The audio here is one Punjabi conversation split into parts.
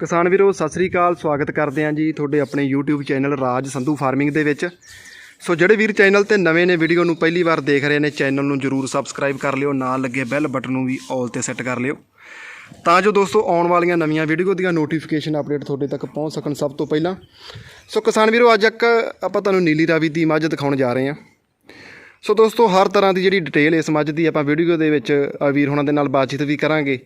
ਕਿਸਾਨ ਵੀਰੋ, ਸਤਿ ਸ੍ਰੀ ਅਕਾਲ, ਸਵਾਗਤ ਕਰਦੇ ਹਾਂ ਜੀ ਤੁਹਾਡੇ ਆਪਣੇ YouTube channel Raj Sandhu farming ਦੇ ਵਿੱਚ। ਸੋ ਜਿਹੜੇ ਵੀਰ ਚੈਨਲ ਤੇ ਨਵੇਂ ਨੇ, ਵੀਡੀਓ ਨੂੰ ਪਹਿਲੀ ਵਾਰ ਦੇਖ ਰਹੇ ਨੇ, ਚੈਨਲ ਨੂੰ ਜਰੂਰ ਸਬਸਕ੍ਰਾਈਬ ਕਰ ਲਿਓ, ਨਾਲ ਲੱਗੇ ਬੈਲ ਬਟਨ ਨੂੰ ਵੀ ਆਲ ਤੇ ਸੈੱਟ ਕਰ ਲਿਓ। ਤਾਂ ਜੋ ਦੋਸਤੋ, ਆਉਣ ਵਾਲੀਆਂ ਨਵੀਆਂ ਵੀਡੀਓ ਦੀਆਂ ਨੋਟੀਫਿਕੇਸ਼ਨ ਅਪਡੇਟ ਤੁਹਾਡੇ ਤੱਕ ਪਹੁੰਚ ਸਕਣ ਸਭ ਤੋਂ ਪਹਿਲਾਂ। ਸੋ ਕਿਸਾਨ ਵੀਰੋ, ਅੱਜ ਇੱਕ ਆਪਾਂ ਤੁਹਾਨੂੰ ਨੀਲੀ ਰਾਵੀ ਦੀ ਮੱਝ ਦਿਖਾਉਣ ਜਾ ਰਹੇ ਹਾਂ। ਸੋ ਦੋਸਤੋ, ਹਰ ਤਰ੍ਹਾਂ ਦੀ ਜਿਹੜੀ ਡਿਟੇਲ ਇਸ ਮੱਝ ਦੀ ਆਪਾਂ ਵੀਡੀਓ ਦੇ ਵਿੱਚ ਵੀਰ ਹੋਣਾ ਦੇ ਨਾਲ ਬਾਤਚੀਤ ਵੀ ਕਰਾਂਗੇ।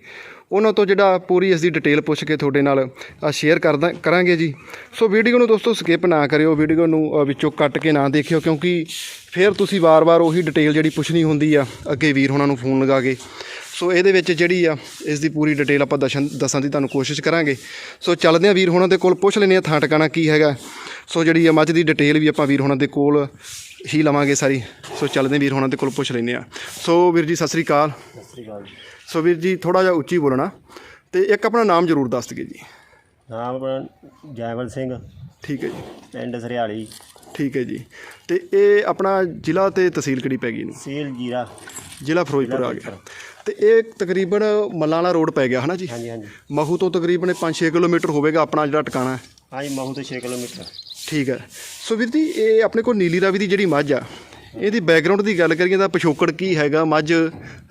ਉਹਨਾਂ ਤੋਂ ਜਿਹੜਾ ਪੂਰੀ ਇਸ ਦੀ ਡਿਟੇਲ ਪੁੱਛ ਕੇ ਤੁਹਾਡੇ ਨਾਲ ਸ਼ੇਅਰ ਕਰਦਾ, ਕਰਾਂਗੇ ਜੀ। ਸੋ ਵੀਡੀਓ ਨੂੰ ਦੋਸਤੋ ਸਕਿਪ ਨਾ ਕਰਿਓ ਵੀਡੀਓ ਨੂੰ ਵਿੱਚੋਂ ਕੱਟ ਕੇ ਨਾ ਦੇਖਿਓ, ਕਿਉਂਕਿ ਫਿਰ ਤੁਸੀਂ ਵਾਰ-ਵਾਰ ਉਹੀ ਡਿਟੇਲ ਜਿਹੜੀ ਪੁੱਛਣੀ ਹੁੰਦੀ ਆ, ਅੱਗੇ ਵੀਰ ਹੋਣਾ ਨੂੰ ਫੋਨ ਲਗਾ ਕੇ। ਸੋ ਇਹਦੇ ਵਿੱਚ ਜਿਹੜੀ ਆ, ਇਸ ਦੀ ਪੂਰੀ ਡਿਟੇਲ ਆਪਾਂ ਦੱਸਣ ਦੱਸਣ ਦੀ ਤੁਹਾਨੂੰ ਕੋਸ਼ਿਸ਼ ਕਰਾਂਗੇ। ਸੋ ਚੱਲਦੇ ਆ ਵੀਰ ਹੋਣਾ ਦੇ ਕੋਲ, ਪੁੱਛ ਲੈਂਦੇ ਆ ਥਾਂ ਟਿਕਾਣਾ ਕੀ ਹੈਗਾ। ਸੋ ਜਿਹੜੀ ਆ ਮੱਝ ਦੀ ਡਿਟੇਲ ਵੀ ਆਪਾਂ ਵੀਰ ਹੋਣਾ ਦੇ ਕੋਲ ਹੀ ਲਵਾਂਗੇ ਸਾਰੀ। ਸੋ ਚੱਲਦੇ ਵੀਰ ਹੋਣਾ ਦੇ ਕੋਲ ਪੁੱਛ ਲੈਂਦੇ ਆ ਸੋ ਵੀਰ ਜੀ ਸਤਿ ਸ੍ਰੀ ਅਕਾਲ। ਸਤਿ ਸ੍ਰੀ ਅਕਾਲ ਜੀ ਸੋ ਵੀਰ ਜੀ ਥੋੜਾ ਜਿਹਾ ਉੱਚੀ ਬੋਲਣਾ। ਤੇ ਇੱਕ ਆਪਣਾ ਨਾਮ ਜ਼ਰੂਰ ਦੱਸ ਦਈਏ ਜੀ। ਨਾਮ ਆਪਣਾ ਜੈਵਲ ਸਿੰਘ। ਠੀਕ ਹੈ ਜੀ। ਪਿੰਡ ਸਰਿਆਲੀ। ਠੀਕ ਹੈ ਜੀ। ਤੇ ਇਹ ਆਪਣਾ ਜ਼ਿਲ੍ਹਾ ਤੇ ਤਹਿਸੀਲ ਕਿਹੜੀ ਪੈ ਗਈ ਇਹਨੂੰ? ਸੀਲ ਜੀਰਾ। ਜ਼ਿਲ੍ਹਾ ਫਿਰੋਜ਼ਪੁਰ ਆ ਗਿਆ। ਤੇ ਇਹ ਤਕਰੀਬਨ ਮੱਲਾਂਵਾਲਾ ਰੋਡ ਪੈ ਗਿਆ ਹਨਾ ਜੀ? ਹਾਂਜੀ ਹਾਂਜੀ। ਮਹੂ ਤੋਂ ਤਕਰੀਬਨ 5-6 ਕਿਲੋਮੀਟਰ ਹੋਵੇਗਾ ਆਪਣਾ ਜਿਹੜਾ ਟਿਕਾਣਾ। ਹੈ ਹਾਂਜੀ ਮਹੂ ਤੋਂ 6 ਕਿਲੋਮੀਟਰ। ਠੀਕ ਹੈ। ਸੋ ਵੀਰ ਜੀ ਇਹ ਆਪਣੇ ਕੋਲ ਨੀਲੀ ਰਾਵੀ ਦੀ ਜਿਹੜੀ ਮੱਝ ਆ ਇਹਦੀ ਬੈਕਗ੍ਰਾਉਂਡ ਦੀ ਗੱਲ ਕਰੀਏ ਤਾਂ ਪਿਛੋਕੜ ਕੀ ਹੈਗਾ? ਮੱਝ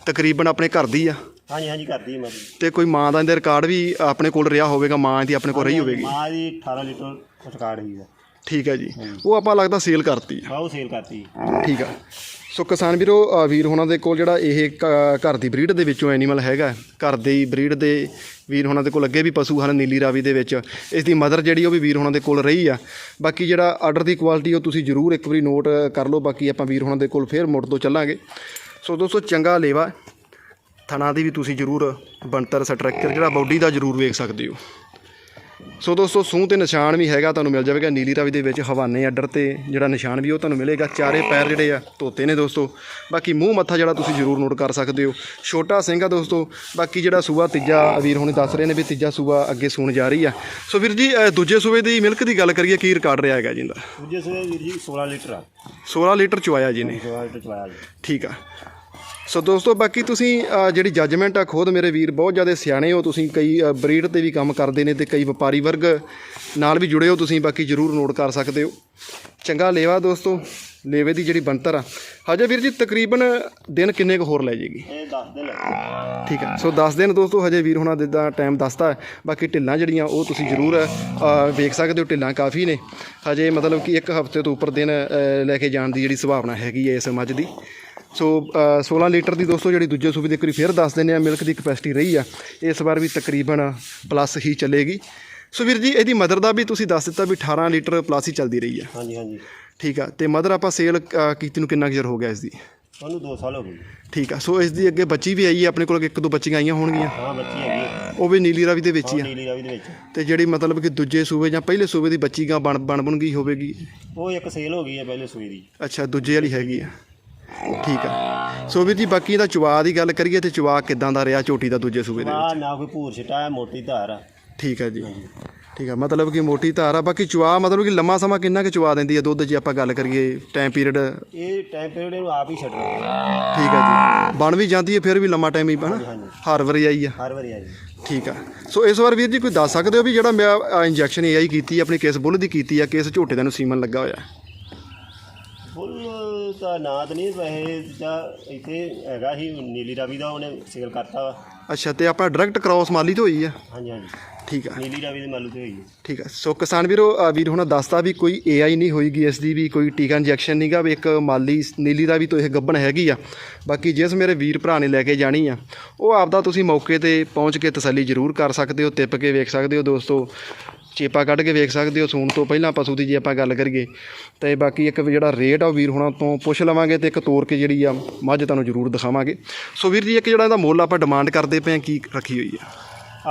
ਤਕਰੀਬਨ ਆਪਣੇ ਘਰ ਦੀ ਆ। ਹਾਂਜੀ ਹਾਂਜੀ ਕਰਦੀ ਮਤਲਬ ਤੇ ਕੋਈ ਮਾਂ ਦਾ ਇਹਦੇ ਰਿਕਾਰਡ ਵੀ ਆਪਣੇ ਕੋਲ ਰਿਹਾ ਹੋਵੇਗਾ? ਮਾਂ ਦੀ ਆਪਣੇ ਕੋਲ ਰਹੀ ਹੋਵੇਗੀ? ਮਾਂ ਦੀ 18 ਲੀਟਰ ਰਿਕਾਰਡ ਹੀ ਹੈ ਠੀਕ ਹੈ ਜੀ। ਉਹ ਆਪਾਂ ਲੱਗਦਾ ਸੇਲ ਕਰਤੀ ਆ। ਹਾਂ ਉਹ ਸੇਲ ਕਰਤੀ ਠੀਕ ਆ। ਸੋ ਕਿਸਾਨ ਵੀਰੋ ਅ, ਵੀਰ ਹੋਣਾ ਦੇ ਕੋਲ ਜਿਹੜਾ ਇਹ ਕ- ਘਰ ਦੀ ਬਰੀਡ ਦੇ ਵਿੱਚੋਂ ਐਨੀਮਲ ਹੈਗਾ ਘਰ ਦੀ ਬਰੀਡ ਦੇ ਵੀਰ ਹੋਣਾ ਦੇ ਕੋਲ ਅੱਗੇ ਵੀ ਪਸ਼ੂ ਹਨ ਨੀਲੀ ਰਾਵੀ ਦੇ ਵਿੱਚ। ਇਸ ਦੀ ਮਦਰ ਜਿਹੜੀ ਉਹ ਵੀ ਵੀਰ ਹੋਣਾ ਦੇ ਕੋਲ ਰਹੀ ਆ। ਬਾਕੀ ਜਿਹੜਾ ਆਰਡਰ ਦੀ ਕੁਆਲਿਟੀ ਉਹ ਤੁਸੀਂ ਜ਼ਰੂਰ ਇੱਕ ਵਾਰੀ ਨੋਟ ਕਰ ਲਓ ਬਾਕੀ ਆਪਾਂ ਵੀਰ ਹੋਣਾ ਦੇ ਕੋਲ ਫੇਰ ਮੁੜ ਤੋਂ ਚੱਲਾਂਗੇ। ਸੋ ਦੋਸਤੋ ਚੰਗਾ ਲੇਵਾ। ਥਣਾ ਦੀ ਵੀ ਤੁਸੀਂ ਜ਼ਰੂਰ ਬਣਤਰ ਸਟਰਕਚਰ ਜਿਹੜਾ ਬਾਡੀ ਦਾ ਜ਼ਰੂਰ ਵੇਖ ਸਕਦੇ ਹੋ। ਸੋ ਦੋਸਤੋ ਸੂਹ ਤੇ ਨਿਸ਼ਾਨ ਵੀ ਹੈਗਾ ਤੁਹਾਨੂੰ ਮਿਲ ਜਾਵੇਗਾ। ਨੀਲੀ ਰਾਵੀ ਦੇ ਵਿੱਚ ਹਵਾਨੇ ਆਰਡਰ ਤੇ ਜਿਹੜਾ ਨਿਸ਼ਾਨ ਵੀ ਉਹ ਤੁਹਾਨੂੰ ਮਿਲੇਗਾ। ਚਾਰੇ ਪੈਰ ਜਿਹੜੇ ਆ ਧੋਤੇ ਨੇ ਦੋਸਤੋ। ਬਾਕੀ ਮੂੰਹ ਮੱਥਾ ਜਿਹੜਾ ਤੁਸੀਂ ਜ਼ਰੂਰ ਨੋਟ ਕਰ ਸਕਦੇ ਹੋ। ਛੋਟਾ ਸਿੰਘ ਆ ਦੋਸਤੋ ਬਾਕੀ ਜਿਹੜਾ ਸੂਆ ਤੀਜਾ ਵੀਰ ਹੁਣੇ ਦੱਸ ਰਹੇ ਨੇ ਵੀ ਤੀਜਾ ਸੂਆ ਅੱਗੇ ਸੂਣ ਜਾ ਰਹੀ ਆ। ਸੋ ਵੀਰ ਜੀ ਦੂਜੇ ਸੂਏ ਦੀ ਮਿਲਕ ਦੀ ਗੱਲ ਕਰੀਏ ਕੀ ਰਿਕਾਰਡ ਰਿਹਾ ਹੈਗਾ ਜਿੰਦਾ ਦੂਜੇ ਸਵੇ ਵੀਰ ਜੀ 16 ਲੀਟਰ ਆ। 16 ਲੀਟਰ ਚੁਆਇਆ ਜੀ ਨੇ 16 ਲੀਟਰ ਚਲਾਇਆ ਜੀ। ਠੀਕ ਆ। ਸੋ ਦੋਸਤੋ ਬਾਕੀ ਤੁਸੀਂ ਜਿਹੜੀ ਜੱਜਮੈਂਟ ਆ ਖੁਦ ਮੇਰੇ ਵੀਰ ਬਹੁਤ ਜ਼ਿਆਦਾ ਸਿਆਣੇ ਹੋ। ਤੁਸੀਂ ਕਈ ਬਰੀਡ ਤੇ ਵੀ ਕੰਮ ਕਰਦੇ ਨੇ ਤੇ ਕਈ ਵਪਾਰੀ ਵਰਗ ਨਾਲ ਵੀ ਜੁੜੇ ਹੋ। ਤੁਸੀਂ ਬਾਕੀ ਜਰੂਰ ਨੋਟ ਕਰ ਸਕਦੇ ਹੋ। ਚੰਗਾ ਲੇਵਾ ਦੋਸਤੋ ਲੇਵੇ ਦੀ ਜਿਹੜੀ ਬਣਤਰ ਆ। ਹਜੇ ਵੀਰ ਜੀ ਤਕਰੀਬਨ ਦਿਨ ਕਿੰਨੇ ਕੁ ਹੋਰ ਲੈ ਜਾਏਗੀ ਇਹ 10 ਦਿਨ ਠੀਕ ਹੈ ਸੋ 10 ਦਿਨ ਦੋਸਤੋ ਹਜੇ ਵੀਰ ਹੁਣਾਂ ਦਾ ਟਾਈਮ ਦੱਸਦਾ। ਬਾਕੀ ਢਿੱਲਾਂ ਜਿਹੜੀਆਂ ਉਹ ਤੁਸੀਂ ਜ਼ਰੂਰ ਵੇਖ ਸਕਦੇ ਹੋ। ਢਿੱਲਾਂ ਕਾਫੀ ਨੇ। ਹਜੇ ਮਤਲਬ ਕਿ ਇੱਕ ਹਫ਼ਤੇ ਤੋਂ ਉੱਪਰ ਦਿਨ ਲੈ ਕੇ ਜਾਣ ਦੀ ਜਿਹੜੀ ਸੰਭਾਵਨਾ ਹੈਗੀ ਹੈ ਇਸ ਮੱਝ ਦੀ। ਸੋ ਅ, 16 ਲੀਟਰ ਦੀ ਦੋਸਤੋ ਜਿਹੜੀ ਦੂਜੇ ਸੂਬੇ ਦੇ ਕਰੀ ਫਿਰ ਦੱਸ ਦਿੰਦੇ ਆ ਮਿਲਕ ਦੀ ਕਪੈਸਿਟੀ ਰਹੀ ਆ। ਇਸ ਵਾਰ ਵੀ ਤਕਰੀਬਨ ਪਲੱਸ ਹੀ ਚੱਲੇਗੀ। ਸੋ ਵੀਰ ਜੀ ਇਹਦੀ ਮਦਰ ਦਾ ਵੀ ਤੁਸੀਂ ਦੱਸ ਦਿੱਤਾ ਵੀ 18 ਲੀਟਰ ਪਲੱਸ ਹੀ ਚੱਲਦੀ ਰਹੀ ਆ। ਹਾਂਜੀ ਹਾਂਜੀ। ਠੀਕ ਆ ਤੇ ਮਦਰ ਆਪਾਂ ਸੇਲ ਕੀਤੀ ਨੂੰ ਕਿੰਨਾ ਕੁ ਚਿਰ ਹੋ ਗਿਆ ਇਸ ਦੀ? ਉਹਨੂੰ 2 ਸਾਲ ਹੋ ਗਏ। ਠੀਕ ਆ ਸੋ ਇਸ ਦੀ ਅੱਗੇ ਬੱਚੀ ਵੀ ਆਈ ਹੈ ਆਪਣੇ ਕੋਲ ਇੱਕ ਦੋ ਬੱਚੀਆਂ ਆਈਆਂ ਹੋਣਗੀਆਂ। ਹਾਂ ਬੱਚੀ ਹੈਗੀ ਉਹ ਵੀ ਨੀਲੀ ਰਾਵੀ ਦੇ ਵਿੱਚ ਹੀ ਆ। ਨੀਲੀ ਰਾਵੀ ਦੇ ਵਿੱਚ। ਤੇ ਜਿਹੜੀ ਮਤਲਬ ਕਿ ਦੂਜੇ ਸੂਬੇ ਜਾਂ ਪਹਿਲੇ ਸੂਬੇ ਦੀ ਬੱਚੀ ਗਾ ਬਣ ਬਣ ਬਣ ਗਈ ਹੋਵੇਗੀ? ਉਹ ਇੱਕ ਸੇਲ ਹੋ ਗਈ ਹੈ ਪਹਿਲੇ ਸੂਈ ਦੀ। ਅੱਛਾ ਦੂਜੇ ਵਾਲੀ ਹੈਗੀ ਆ। ਠੀਕ ਆ। ਸੋ ਵੀਰ ਜੀ ਬਾਕੀ ਇਹਦਾ ਚੁਵਾ ਦੀ ਗੱਲ ਕਰੀਏ ਤੇ ਚੁਵਾ ਕਿਦਾਂ ਦਾ ਰਿਹਾ ਝੋਟੀ ਦਾ ਦੂਜੇ ਸੂਬੇ ਦੇ ਵਿੱਚ? ਆ ਨਾ ਕੋਈ ਭੂਰ ਛਟਾ ਹੈ ਮੋਟੀ ਧਾਰ ਆ। ਠੀਕ ਆ ਜੀ। ਠੀਕ ਆ ਮਤਲਬ ਕਿ ਮੋਟੀ ਧਾਰ ਆ। ਬਾਕੀ ਚੁਵਾ ਮਤਲਬ ਕਿ ਲੰਮਾ ਸਮਾਂ ਕਿੰਨਾ ਕਿ ਚੁਵਾ ਦਿੰਦੀ ਆ ਦੁੱਧ ਜੇ ਆਪਾਂ ਗੱਲ ਕਰੀਏ ਟਾਈਮ ਪੀਰੀਅਡ ਇਹ ਟਾਈਮ ਪੀਰੀਅਡ ਨੂੰ ਆਪ ਹੀ ਛੱਡਣਾ। ਠੀਕ ਆ ਜੀ। ਬਣ ਵੀ ਜਾਂਦੀ ਹੈ ਫਿਰ ਵੀ ਲੰਮਾ ਟਾਈਮ ਹੀ ਬਣ ਹਰ ਵਾਰੀ ਆਈ ਆ। ਹਰ ਵਾਰੀ ਆ। ਜੀ ਠੀਕ ਆ। ਸੋ ਇਸ ਵਾਰ ਵੀਰ ਜੀ ਕੋਈ ਦੱਸ ਸਕਦੇ ਹੋ ਵੀ ਜਿਹੜਾ ਮੈਂ ਇੰਜੈਕਸ਼ਨ ਏਆਈ ਕੀਤੀ ਆਪਣੀ ਕਿਸ ਬੁੱਲ ਦੀ ਕੀਤੀ ਆ ਕਿਸ ਝੋਟੇ ਦਾ ਨੂੰ ਸੀਮਨ ਲੱਗਾ ਹੋਇਆ? ਫੁੱਲ ਤਾਂ ਨਾਂ ਤਾਂ ਨਹੀਂ ਵੈਸੇ ਤਾਂ ਇੱਥੇ ਹੈਗਾ ਸੀ ਨੀਲੀ ਰਾਵੀ ਦਾ ਉਹਨੇ ਸੇਲ ਕਰਤਾ ਵਾ। ਅੱਛਾ ਤੇ ਆਪਣਾ ਡਾਇਰੈਕਟ ਕ੍ਰਾਸ ਮਾਲੀ ਤੋਂ ਹੋਈ ਆ? ਹਾਂਜੀ ਹਾਂਜੀ। ਠੀਕ ਆ। ਨੀਲੀ ਰਾਵੀ ਦੇ ਮਾਲੂ ਤੇ ਹੋਈ ਹੈ ਠੀਕ ਆ। ਸੋ ਕਿਸਾਨ ਵੀਰੋ ਅ, ਵੀਰ ਹੁਣ ਦੱਸਤਾ ਵੀ ਕੋਈ ਏਆਈ ਨਹੀਂ ਹੋਈਗੀ ਇਸ ਦੀ ਵੀ ਕੋਈ ਟੀਕਾ ਇੰਜੈਕਸ਼ਨ ਨਹੀਂਗਾ ਵੀ ਇੱਕ ਮਾਲੀ ਨੀਲੀ ਦਾ ਵੀ ਤੋਂ ਇਹ ਗੱਬਣ ਹੈਗੀ ਆ। ਬਾਕੀ ਜਿਸ ਮੇਰੇ ਵੀਰ ਭਰਾ ਨੇ ਲੈ ਕੇ ਜਾਣੀ ਆ ਉਹ ਆਪਦਾ ਤੁਸੀਂ ਮੌਕੇ ਤੇ ਪਹੁੰਚ ਕੇ ਤਸੱਲੀ ਜ਼ਰੂਰ ਕਰ ਸਕਦੇ ਹੋ ਤਿੱਪ ਕੇ ਵੇਖ ਸਕਦੇ ਹੋ ਦੋਸਤੋ। ਚੇਪਾ ਕੱਢ ਕੇ ਵੇਖ ਸਕਦੇ ਹੋ ਸੂਣ ਤੋਂ ਪਹਿਲਾਂ ਪਸ਼ੂ ਦੀ ਜੇ ਆਪਾਂ ਗੱਲ ਕਰੀਏ। ਤੇ ਬਾਕੀ ਇੱਕ ਜਿਹੜਾ ਰੇਟ ਆ ਵੀਰ ਹੁਣਾਂ ਤੋਂ ਪੁੱਛ ਲਵਾਂਗੇ ਤੇ ਇੱਕ ਤੋਰ ਕੇ ਜਿਹੜੀ ਆ ਮੱਝ ਤੁਹਾਨੂੰ ਜ਼ਰੂਰ ਦਿਖਾਵਾਂਗੇ। ਸੋ ਵੀਰ ਜੀ ਇੱਕ ਜਿਹੜਾ ਇਹਦਾ ਮੁੱਲ ਆਪਾਂ ਡਿਮਾਂਡ ਕਰਦੇ ਪਏ ਆ ਕੀ ਰੱਖੀ ਹੋਈ ਆ?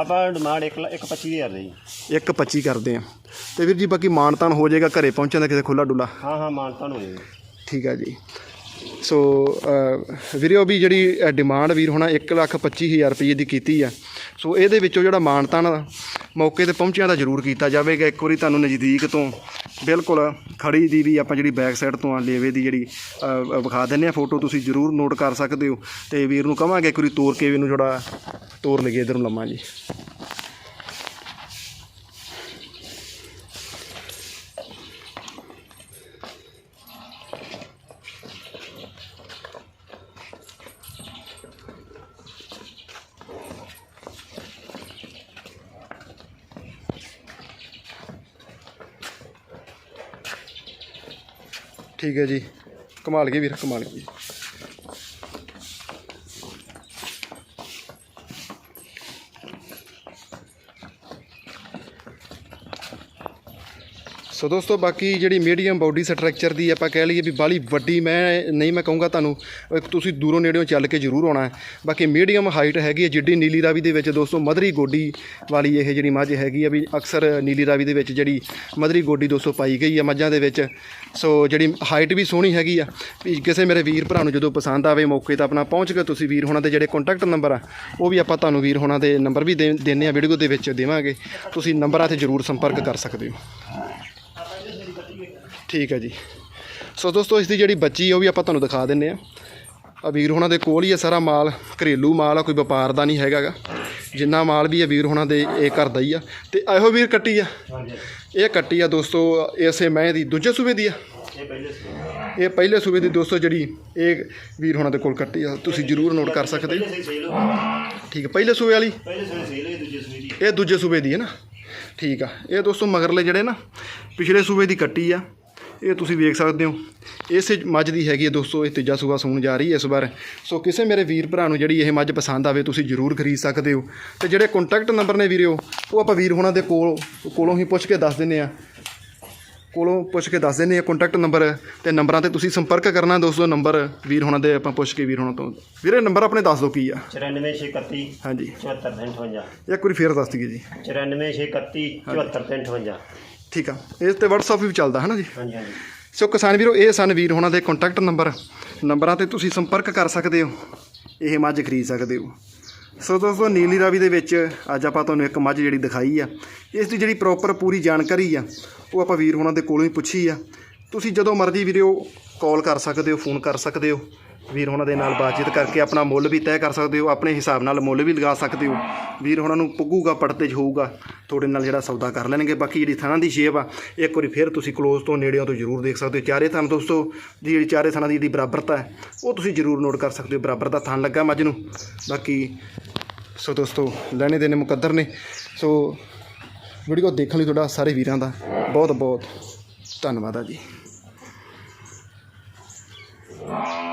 ਆਪਾਂ ਡਿਮਾਂਡ 1 1 25 ਹਜ਼ਾਰ ਦੀ ਇੱਕ 25 ਕਰਦੇ ਆ ਤੇ ਵੀਰ ਜੀ ਬਾਕੀ ਮਾਨਤਾਨ ਹੋ ਜਾਏਗਾ ਘਰੇ ਪਹੁੰਚਣ ਦਾ ਕਿਸੇ ਖੁੱਲਾ ਡੁੱਲਾ? ਹਾਂ ਹਾਂ ਮਾਨਤਾਨ ਹੋ ਜਾਏਗਾ। ਠੀਕ ਆ ਜੀ। ਸੋ ਵੀਰਿਓ ਵੀ ਜਿਹੜੀ ਡਿਮਾਂਡ ਵੀਰ ਹੋਣਾ 125000 ਰੁਪਏ ਦੀ ਕੀਤੀ ਆ। ਸੋ ਇਹਦੇ ਵਿੱਚੋਂ ਜਿਹੜਾ ਮਾਨਤਾਨ ਮੌਕੇ ਤੇ ਪਹੁੰਚਿਆ ਤਾਂ ਜ਼ਰੂਰ ਕੀਤਾ ਜਾਵੇਗਾ। ਇੱਕ ਵਾਰੀ ਤੁਹਾਨੂੰ ਨਜ਼ਦੀਕ ਤੋਂ ਬਿਲਕੁਲ ਖੜੀ ਦੀ ਵੀ ਆਪਾਂ ਜਿਹੜੀ ਬੈਕ ਸਾਈਡ ਤੋਂ ਆ, ਲੇਵੇ ਦੀ ਜਿਹੜੀ ਵਿਖਾ ਦਿੰਨੇ ਆ ਫੋਟੋ ਤੁਸੀਂ ਜ਼ਰੂਰ ਨੋਟ ਕਰ ਸਕਦੇ ਹੋ। ਤੇ ਵੀਰ ਨੂੰ ਕਹਾਂਗੇ ਇੱਕ ਵਾਰੀ ਤੋਰ ਕੇ ਵੀ ਇਹਨੂੰ ਜਿਹੜਾ, ਤੋਰ ਲਈਏ, ਇਧਰ ਨੂੰ ਲੰਮਾ ਜੀ। ਠੀਕ ਹੈ ਜੀ। ਕਮਾਲ ਗਏ ਵੀਰ ਕਮਾਲ ਗਏ ਸੋ ਦੋਸਤੋ, ਬਾਕੀ ਜਿਹੜੀ ਮੀਡੀਅਮ ਬਾਡੀ ਸਟਰਕਚਰ ਦੀ ਆਪਾਂ ਕਹਿ ਲਈਏ ਵੀ ਬਾਲੀ ਵੱਡੀ ਮੈਂ ਨਹੀਂ ਮੈਂ ਕਹੂੰਗਾ ਤੁਹਾਨੂੰ ਇੱਕ ਤੁਸੀਂ ਦੂਰੋਂ ਨੇੜਿਓਂ ਚੱਲ ਕੇ ਜ਼ਰੂਰ ਆਉਣਾ ਹੈ। ਬਾਕੀ ਮੀਡੀਅਮ ਹਾਈਟ ਹੈਗੀ ਹੈ ਜਿੱਡੀ ਨੀਲੀ ਰਾਵੀ ਦੇ ਵਿੱਚ ਦੋਸਤੋ, ਮਧਰੀ ਗੋਡੀ ਵਾਲੀ ਇਹ ਜਿਹੜੀ ਮੱਝ ਹੈਗੀ ਆ ਵੀ ਅਕਸਰ ਨੀਲੀ ਰਾਵੀ ਦੇ ਵਿੱਚ ਜਿਹੜੀ ਮਧਰੀ ਗੋਡੀ ਦੋਸਤੋ ਪਾਈ ਗਈ ਆ ਮੱਝਾਂ ਦੇ ਵਿੱਚ। ਸੋ ਜਿਹੜੀ ਹਾਈਟ ਵੀ ਸੋਹਣੀ ਹੈਗੀ ਆ, ਵੀ ਕਿਸੇ ਮੇਰੇ ਵੀਰ ਭਰਾ ਨੂੰ ਜਦੋਂ ਪਸੰਦ ਆਵੇ ਮੌਕੇ ਤਾਂ ਆਪਣਾ ਪਹੁੰਚ ਕੇ ਤੁਸੀਂ ਵੀਰ ਹੋਣਾ ਦੇ ਜਿਹੜੇ ਕੰਟੈਕਟ ਨੰਬਰ ਆ, ਉਹ ਵੀ ਆਪਾਂ ਤੁਹਾਨੂੰ ਵੀਰ ਹੋਣਾ ਦੇ ਨੰਬਰ ਵੀ ਦੇ ਦਿੰਨੇ ਆ ਵੀਡੀਓ ਦੇ ਵਿੱਚ ਦੇਵਾਂਗੇ। ਤੁਸੀਂ ਨੰਬਰਾਂ ਤੇ ਜ਼ਰੂਰ ਸੰਪਰਕ ਕਰ ਸਕਦੇ ਹੋ। ਠੀਕ ਹੈ ਜੀ। ਸੋ ਦੋਸਤੋ ਇਸ ਦੀ ਜਿਹੜੀ ਬੱਚੀ ਉਹ ਵੀ ਆਪਾਂ ਤੁਹਾਨੂੰ ਦਿਖਾ ਦਿੰਨੇ ਆ। ਆ ਵੀਰ ਹੋਣਾ ਦੇ ਕੋਲ ਹੀ ਹੈ ਸਾਰਾ ਮਾਲ ਘਰੇਲੂ ਮਾਲ ਆ ਕੋਈ ਵਪਾਰ ਦਾ ਨਹੀਂ ਹੈਗਾਗਾ ਜਿੰਨਾ ਮਾਲ ਵੀ ਹੈ ਵੀਰ ਹੋਣਾ ਦੇ ਇਹ ਘਰ ਦਾ ਹੀ ਆ। ਤੇ ਇਹੋ ਵੀਰ ਕੱਟੀ ਆ। ਇਹ ਕੱਟੀ ਆ ਦੋਸਤੋ ਇਸੇ ਮੈਂ ਦੀ ਦੂਜੇ ਸੂਬੇ ਦੀ ਆ? ਇਹ ਪਹਿਲੇ ਸੂਬੇ ਦੀ। ਦੋਸਤੋ ਜਿਹੜੀ ਇਹ ਵੀਰ ਹੋਣਾ ਦੇ ਕੋਲ ਕੱਟੀ ਆ। ਤੁਸੀਂ ਜ਼ਰੂਰ ਨੋਟ ਕਰ ਸਕਦੇ। ਠੀਕ ਹੈ ਪਹਿਲੇ ਸੂਬੇ ਵਾਲੀ? ਇਹ ਦੂਜੇ ਸੂਬੇ ਦੀ ਹੈ ਨਾ। ਠੀਕ ਆ ਇਹ ਦੋਸਤੋ ਮਗਰਲੇ ਜਿਹੜੇ ਨਾ ਪਿਛਲੇ ਸੂਬੇ ਦੀ ਕੱਟੀ ਆ। ਇਹ ਤੁਸੀਂ ਵੇਖ ਸਕਦੇ ਹੋ। ਇਸੇ ਮੱਝ ਦੀ ਹੈਗੀ ਹੈ ਦੋਸਤੋ ਇਹ ਤੀਜਾ ਸੂਬਾ ਸੂਣ ਜਾ ਰਹੀ ਹੈ ਇਸ ਵਾਰ। ਸੋ ਕਿਸੇ ਮੇਰੇ ਵੀਰ ਭਰਾ ਨੂੰ ਜਿਹੜੀ ਇਹ ਮੱਝ ਪਸੰਦ ਆਵੇ ਤੁਸੀਂ ਜ਼ਰੂਰ ਖਰੀਦ ਸਕਦੇ ਹੋ। ਤੇ ਜਿਹੜੇ ਕੰਟੈਕਟ ਨੰਬਰ ਨੇ ਵੀਰਿਓ ਉਹ ਆਪਾਂ ਵੀਰ ਹੋਣਾ ਦੇ ਕੋਲ ਕੋਲੋਂ ਹੀ ਪੁੱਛ ਕੇ ਦੱਸ ਦਿੰਨੇ ਆ। ਕੋਲੋਂ ਪੁੱਛ ਕੇ ਦੱਸ ਦਿੰਨੇ ਆ ਕੰਟੈਕਟ ਨੰਬਰ ਤੇ ਨੰਬਰਾਂ ਤੇ ਤੁਸੀਂ ਸੰਪਰਕ ਕਰਨਾ ਦੋਸਤੋ ਨੰਬਰ ਵੀਰ ਹੋਣਾ ਦੇ ਆਪਾਂ ਪੁੱਛ ਕੇ ਵੀਰ ਹੋਣਾ ਤੋਂ। ਵੀਰੇ ਨੰਬਰ ਆਪਣੇ ਦੱਸ ਦਿਓ ਕੀ ਆ? 94631 ਹਾਂਜੀ। 74358 ਇੱਕ ਵਾਰੀ ਫੇਰ ਦੱਸ ਦਈਏ ਜੀ। 94631 74358 ਠੀਕ ਆ। ਇਸ ਤੇ WhatsApp ਵੀ ਚੱਲਦਾ ਹੈ ਨਾ ਜੀ? ਹਾਂਜੀ ਹਾਂਜੀ। ਸੋ ਕਿਸਾਨ ਵੀਰੋ ਇਹ ਸਨ ਵੀਰ ਹੋਣਾ ਦੇ ਕੰਟੈਕਟ ਨੰਬਰ ਨੰਬਰਾਂ ਤੇ ਤੁਸੀਂ ਸੰਪਰਕ ਕਰ ਸਕਦੇ ਹੋ। ਇਹ ਮੱਝ ਖਰੀਦ ਸਕਦੇ ਹੋ। ਸੋ ਦੋਸਤੋ ਨੀਲੀ ਰਾਵੀ ਦੇ ਵਿੱਚ ਅੱਜ ਆਪਾਂ ਤੁਹਾਨੂੰ ਇੱਕ ਮੱਝ ਜਿਹੜੀ ਦਿਖਾਈ ਆ। ਇਸ ਦੀ ਜਿਹੜੀ ਪ੍ਰੋਪਰ ਪੂਰੀ ਜਾਣਕਾਰੀ ਆ ਉਹ ਆਪਾਂ ਵੀਰ ਹੋਣਾ ਦੇ ਕੋਲੋਂ ਹੀ ਪੁੱਛੀ ਆ। ਤੁਸੀਂ ਜਦੋਂ ਮਰਜ਼ੀ ਵੀਰੋ ਕਾਲ ਕਰ ਸਕਦੇ ਹੋ ਫੋਨ ਕਰ ਸਕਦੇ ਹੋ। ਵੀਰ ਉਹਨਾਂ ਦੇ ਨਾਲ ਬਾਤਚੀਤ ਕਰਕੇ ਆਪਣਾ ਮੁੱਲ ਵੀ ਤੈਅ ਕਰ ਸਕਦੇ ਹੋ, ਆਪਣੇ ਹਿਸਾਬ ਨਾਲ ਮੁੱਲ ਵੀ ਲਗਾ ਸਕਦੇ ਹੋ। ਵੀਰ ਉਹਨਾਂ ਨੂੰ ਪੁੱਗੂਗਾ ਪੜਤੇ 'ਚ ਹੋਊਗਾ, ਤੁਹਾਡੇ ਨਾਲ ਜਿਹੜਾ ਸੌਦਾ ਕਰ ਲੈਣਗੇ। ਬਾਕੀ ਜਿਹੜੀ ਥਾਂ ਦੀ ਸ਼ੇਪ ਆ, ਇੱਕ ਵਾਰੀ ਫਿਰ ਤੁਸੀਂ ਕਲੋਜ਼ ਤੋਂ ਨੇੜਿਓਂ ਤੋਂ ਜ਼ਰੂਰ ਦੇਖ ਸਕਦੇ ਹੋ। ਚਾਰੇ ਥਾਂ ਦੋਸਤੋ, ਦੀ ਜਿਹੜੀ ਚਾਰੇ ਥਾਂ ਦੀ ਜਿਹੜੀ ਬਰਾਬਰਤਾ ਹੈ, ਉਹ ਤੁਸੀਂ ਜ਼ਰੂਰ ਨੋਟ ਕਰ ਸਕਦੇ ਹੋ। ਬਰਾਬਰ ਦਾ ਥਾਂ ਲੱਗਾ ਮੱਝ ਨੂੰ। ਬਾਕੀ ਸੋ ਦੋਸਤੋ, ਲੈਣੇ ਦੇਣੇ ਮੁਕੱਦਰ ਨੇ। ਸੋ ਵੀਡੀਓ ਦੇਖਣ ਲਈ ਤੁਹਾਡਾ ਸਾਰੇ ਵੀਰਾਂ ਦਾ ਬਹੁਤ ਬਹੁਤ ਧੰਨਵਾਦ ਆ ਜੀ। Wow.